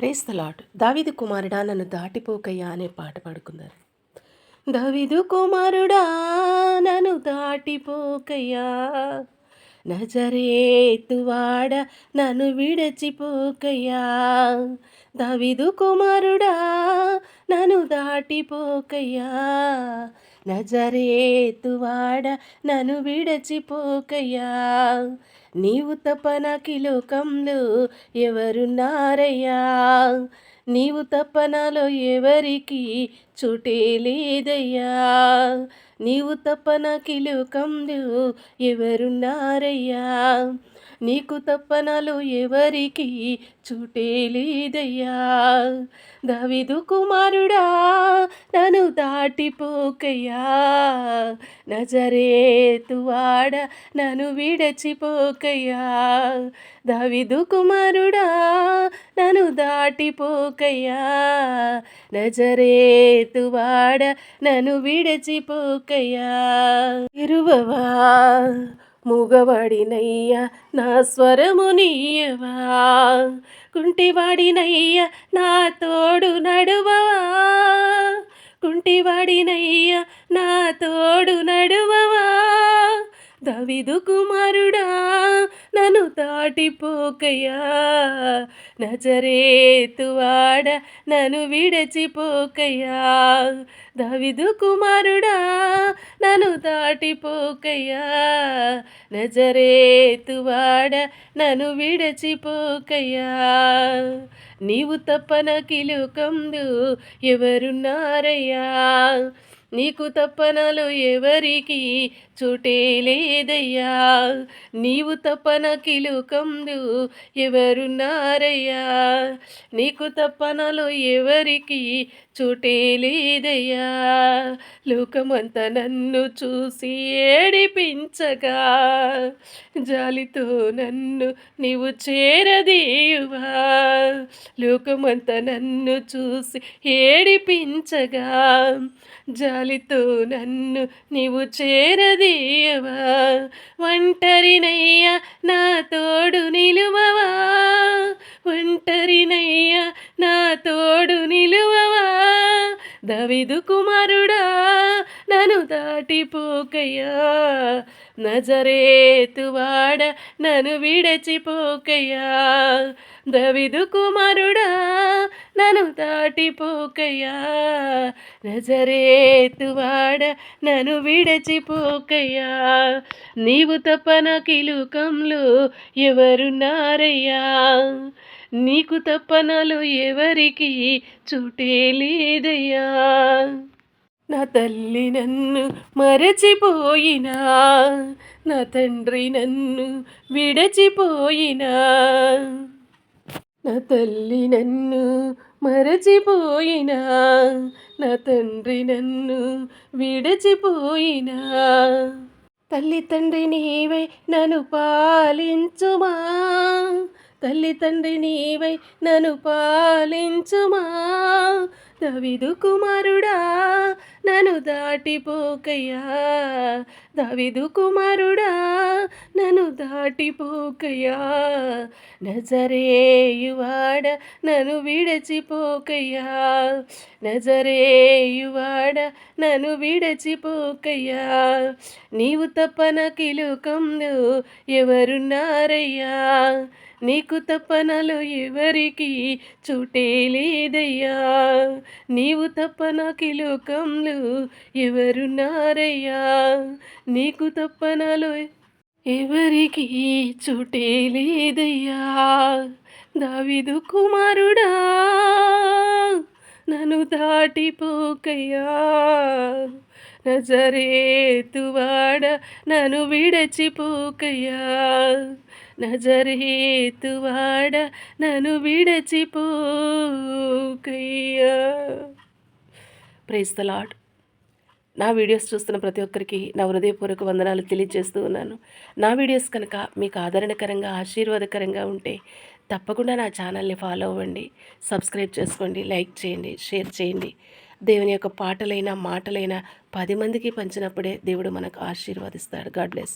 Praise the lord దావిదు కుమారుడా నన్ను దాటిపోకయ్యా అనే పాట పాడుకున్నారు దావిదు కుమారుడా నన్ను దాటిపోకయ్యా. నజరేతువాడ నన్ను విడచిపోకయ్యా. దావిదు కుమారుడా నన్ను దాటిపోకయ్యా. నజరేతువాడ నన్ను విడచిపోకయ్యా. నీవు తప్ప నాకి లోకంలో ఎవరున్నారయ్యా? నీవు తప్ప నాలో ఎవరికి చుటే లేదయ్యా? నీవు తప్ప నాకి లోకంలో ఎవరున్నారయ్యా? నీకు తప్పనలు ఎవరికి చూటే లేదయ్యా దవిదు కుమారుడా నన్ను దాటిపోకయ్యా. నజరేతువాడ నన్ను విడచిపోకయ్యా. దవిదు కుమారుడా నను దాటిపోకయ్యా. నజరేతువాడ నను విడచిపోకయ్యా. ఇరువవా మూగవాడినయ్యా నా స్వరము నీయవా. కుంటివాడినయ్యా నా తోడు నడువవా. కుంటివాడినయ్యా నా తోడు నడువవా. దవిదు కుమారుడా నన్ను దాటిపోకయ్యా నజరేతువాడ నన్ను విడచిపోకయ్యా. దవిదు కుమారుడా నన్ను దాటిపోకయ్యా. నజరేతువాడ నన్ను విడచిపోకయ్యా. నీవు తప్పన కిలుకందు ఎవరున్నారయ్యా? నీకు తప్పనలో ఎవరికి చుటే లేదయ్యా. నీవు తప్పన కిలుకందు ఎవరున్నారయ్యా. నీకు తప్పనలో ఎవరికి చుటే లేదయ్యా. లోకమంత నన్ను చూసి ఏడిపించగా జాలితో నన్ను నీవు చేరదీయువా. లోకమంత నన్ను చూసి ఏడిపించగా జాలితో నన్ను నీవు చేరదీయవా? ఒంటరినయ్యా నా తోడు నిలువవా? ఒంటరినయ్యా నా తోడు నిలువవా? దవిదు కుమారుడా నన్ను దాటిపోకయ్యా. నజరేతువాడ నన్ను విడచిపోకయ్యా దవిదు కుమారుడా నన్ను దాటిపోకయ్యా నజరేతువాడ నన్ను విడచిపోకయ్యా నీవు తప్పన కిలుకంలో ఎవరున్నారయ్యా? నీకు తప్పనలు ఎవరికి చూటే లేదయ్యా. నా తల్లి నన్ను మరచిపోయినా నా తండ్రి నన్ను విడచిపోయినా. నా తల్లి నన్ను మరచిపోయినా నా తండ్రి నన్ను విడచిపోయినా. తల్లి తండ్రి నీవై నన్ను పాలించుమా తల్లి తండ్రి నీవై నన్ను పాలించుమా దవిదు కుమారుడా నన్ను దాటిపోకయ్యా. దవిదు కుమారుడా నన్ను దాటిపోకయ్యా. నజరేయువాడ నన్ను విడచిపోకయ్యా. నజరేయువాడ నన్ను విడచిపోకయ్యా. నీవు తప్పన కిలుకంలో ఎవరున్నారయ్యా? నీకు తప్పనలు ఎవరికి చుటే లేదయ్యా. నీవు తప్ప నాకు లోకంలో ఎవరున్నారయ్యా నీకు తప్పనలు ఎవరికి చుటే లేదయ్యా? దావిదు కుమారుడా నన్ను దాటిపోకయ్యా. నజరేతువాడ నన్ను విడచిపోకయ్యా. నజరేతువాడ నన్ను విడచిపోకయ్యా. ప్రైజ్ ద లాడ్ నా వీడియోస్ చూస్తున్న ప్రతి ఒక్కరికి నా హృదయపూర్వక వందనాలు తెలియజేస్తూ ఉన్నాను. నా వీడియోస్ కనుక మీకు ఆదరణకరంగా ఆశీర్వాదకరంగా ఉంటే తప్పకుండా నా ఛానల్ని ఫాలో అవ్వండి సబ్స్క్రైబ్ చేసుకోండి లైక్ చేయండి షేర్ చేయండి. దేవుని యొక్క పాటలైనా మాటలైనా పది మందికి పంచినప్పుడే దేవుడు మనకు ఆశీర్వదిస్తాడు. God bless